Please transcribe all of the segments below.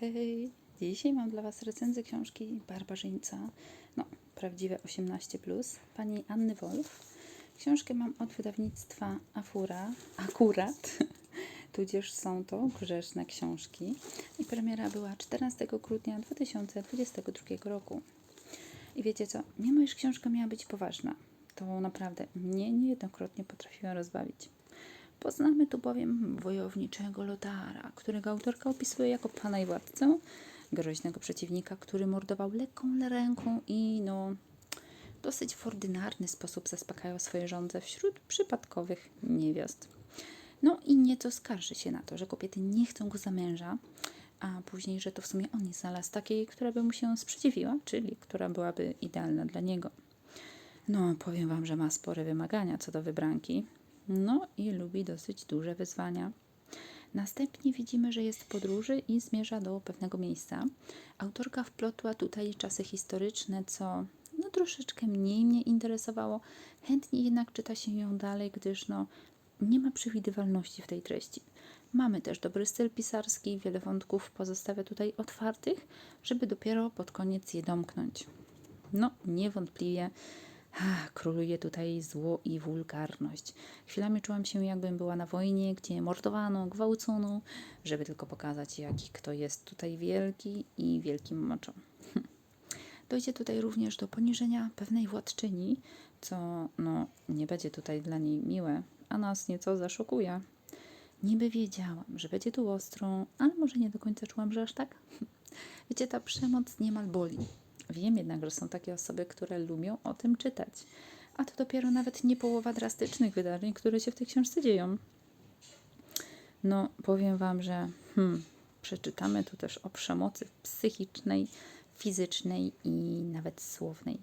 hej! Dzisiaj mam dla Was recenzję książki Barbarzyńca, no, prawdziwe 18+, pani Anny Wolf. Książkę mam od wydawnictwa Afura, akurat, tudzież są to grzeszne książki. I premiera była 14 grudnia 2022 roku. I wiecie co, mimo iż książka miała być poważna, to naprawdę mnie niejednokrotnie potrafiła rozbawić. Poznamy tu bowiem wojowniczego Lotara, którego autorka opisuje jako pana i władcę, groźnego przeciwnika, który mordował lekką ręką i no dosyć w ordynarny sposób zaspokajał swoje żądze wśród przypadkowych niewiast. No i nieco skarży się na to, że kobiety nie chcą go za męża, a później, że to w sumie on nie znalazł takiej, która by mu się sprzeciwiła, czyli która byłaby idealna dla niego. No, powiem Wam, że ma spore wymagania co do wybranki. No i lubi dosyć duże wyzwania. Następnie widzimy, że jest w podróży i zmierza do pewnego miejsca. Autorka wplotła tutaj czasy historyczne, co no, troszeczkę mniej mnie interesowało. Chętnie jednak czyta się ją dalej, gdyż no, nie ma przewidywalności w tej treści. Mamy też dobry styl pisarski, wiele wątków pozostawia tutaj otwartych, żeby dopiero pod koniec je domknąć. No, niewątpliwie Ach, króluje tutaj zło i wulgarność. Chwilami czułam się, jakbym była na wojnie, gdzie mordowano, gwałcono, żeby tylko pokazać, jaki kto jest tutaj wielki i wielkim moczą. Dojdzie tutaj również do poniżenia pewnej władczyni, co no, nie będzie tutaj dla niej miłe, a nas nieco zaszokuje. Niby wiedziałam, że będzie tu ostro, ale może nie do końca czułam, że aż tak. Wiecie, ta przemoc niemal boli. Wiem jednak, że są takie osoby, które lubią o tym czytać. A to dopiero nawet nie połowa drastycznych wydarzeń, które się w tej książce dzieją. No, powiem Wam, że hmm, przeczytamy tu też o przemocy psychicznej, fizycznej i nawet słownej.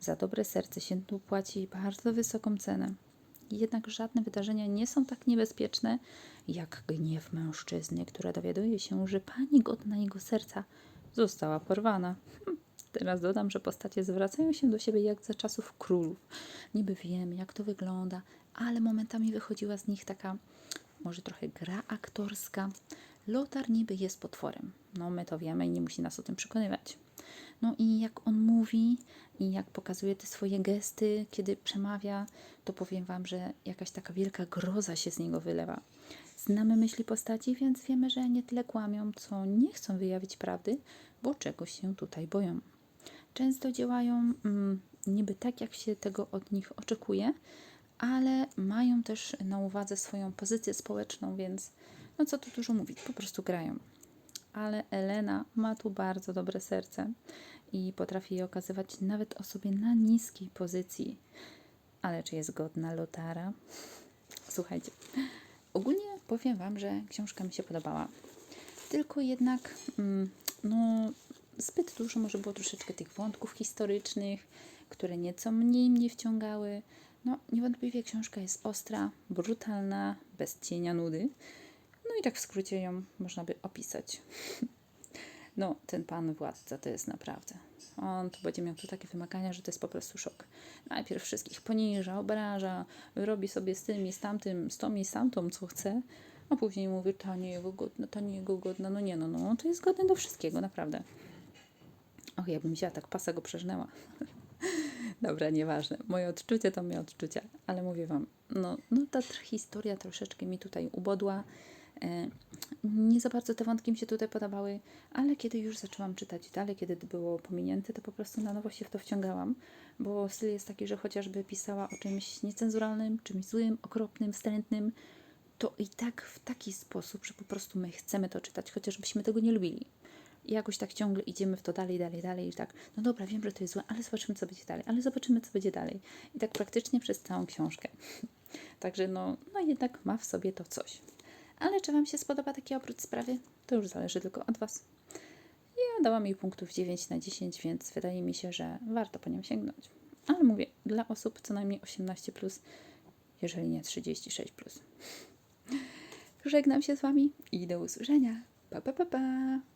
Za dobre serce się tu płaci bardzo wysoką cenę. Jednak żadne wydarzenia nie są tak niebezpieczne, jak gniew mężczyzny, która dowiaduje się, że pani godna jego serca została porwana. Hm. Teraz dodam, że postacie zwracają się do siebie jak za czasów królów. Niby wiem, jak to wygląda, ale momentami wychodziła z nich taka, może trochę gra aktorska. Lotar niby jest potworem. No, my to wiemy i nie musi nas o tym przekonywać. No i jak on mówi i jak pokazuje te swoje gesty, kiedy przemawia, to powiem Wam, że jakaś taka wielka groza się z niego wylewa. Znamy myśli postaci, więc wiemy, że nie tyle kłamią, co nie chcą wyjawić prawdy, bo czegoś się tutaj boją często działają mm, niby tak, jak się tego od nich oczekuje, ale mają też na uwadze swoją pozycję społeczną, więc no co tu dużo mówić, po prostu grają. Ale Elena ma tu bardzo dobre serce i potrafi je okazywać nawet osobie na niskiej pozycji. Ale czy jest godna Lotara? Słuchajcie, ogólnie powiem Wam, że książka mi się podobała. Tylko jednak, mm, no, zbyt dużo może było troszeczkę tych wątków historycznych, które nieco mniej mnie wciągały. No, niewątpliwie książka jest ostra, brutalna, bez cienia nudy. No i tak w skrócie ją można by opisać. No, ten pan władca to jest naprawdę. On tu będzie miał tu takie wymagania, że to jest po prostu szok. Najpierw wszystkich poniża, obraża, robi sobie z tym i z tamtym, z tą i z tamtą, co chce, a później mówi, to nie jego godne, to nie jego godne. No nie, no, no, to jest godne do wszystkiego, naprawdę. Och, ja bym się tak pasa go przeżnęła. Dobra, nieważne. Moje odczucia to moje odczucia, ale mówię Wam, no, no ta historia troszeczkę mi tutaj ubodła. E, nie za bardzo te wątki mi się tutaj podobały, ale kiedy już zaczęłam czytać dalej, kiedy było pominięte, to po prostu na nowo się w to wciągałam, bo styl jest taki, że chociażby pisała o czymś niecenzuralnym, czymś złym, okropnym, wstrętnym, to i tak w taki sposób, że po prostu my chcemy to czytać, chociażbyśmy tego nie lubili. I jakoś tak ciągle idziemy w to dalej, dalej, dalej i tak, no dobra, wiem, że to jest złe, ale zobaczymy, co będzie dalej, ale zobaczymy, co będzie dalej. I tak praktycznie przez całą książkę. Także no, no jednak ma w sobie to coś. Ale czy Wam się spodoba taki obrót sprawy? To już zależy tylko od Was. Ja dałam jej punktów 9 na 10, więc wydaje mi się, że warto po nią sięgnąć. Ale mówię, dla osób co najmniej 18, plus, jeżeli nie 36. Plus. Żegnam się z Wami i do usłyszenia. Pa, pa, pa, pa.